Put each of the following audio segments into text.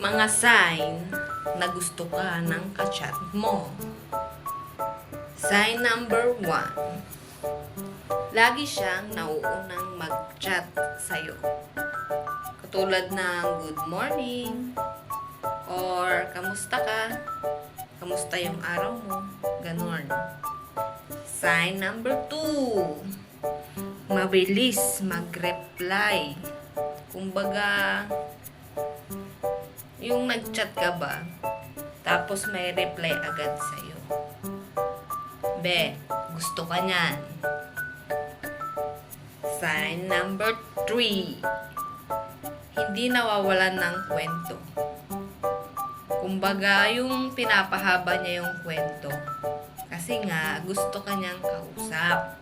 Mga sign na gusto ka ng kachat mo. Sign number one. Lagi siyang nauunang mag-chat sa'yo. Katulad ng good morning, or kamusta ka, kamusta yung araw mo, ganon. Sign number two. Mabilis mag-reply. Kumbaga, yung nag-chat ka ba, tapos may reply agad sa'yo. Be, gusto ka niyan. Sign number three. Hindi nawawalan ng kwento. Kumbaga, yung pinapahaba niya yung kwento. Kasi nga, gusto ka niyang kausap.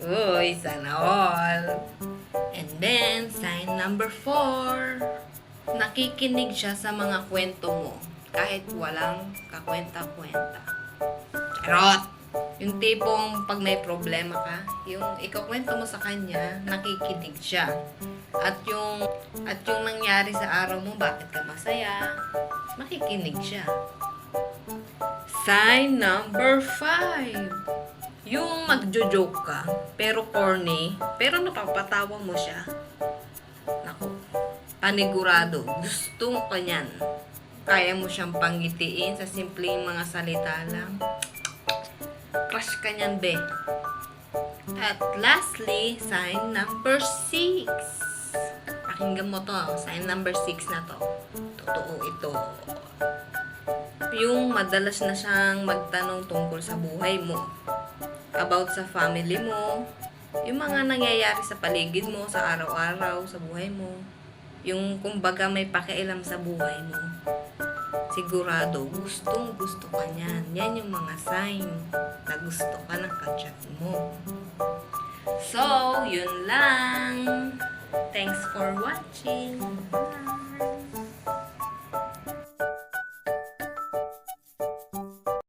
Uy, sana all. And then, sign number four. Nakikinig siya sa mga kwento mo kahit walang kakwenta-kwenta. Charot! Yung tipong pag may problema ka, yung ikakwento mo sa kanya, nakikinig siya. At yung at yung nangyari sa araw mo, bakit ka masaya, makikinig siya. Sign number five. Yung magjo-joke ka, pero corny, pero napapatawa mo siya. Panigurado, gusto mo ka niyan. Kaya mo siyang pangitiin sa simpleng mga salita lang. Crush ka niyan, be. At lastly, sign number six. Pakinggan mo to, sign number six na to. Totoo ito. Yung madalas na siyang magtanong tungkol sa buhay mo. About sa family mo. Yung mga nangyayari sa paligid mo, sa araw-araw, sa buhay mo. Yung kumbaga may pakialam sa buhay mo. Sigurado, gustong gusto ka niyan. Yan yung mga sign na gusto ka ng kachat mo. So, yun lang. Thanks for watching.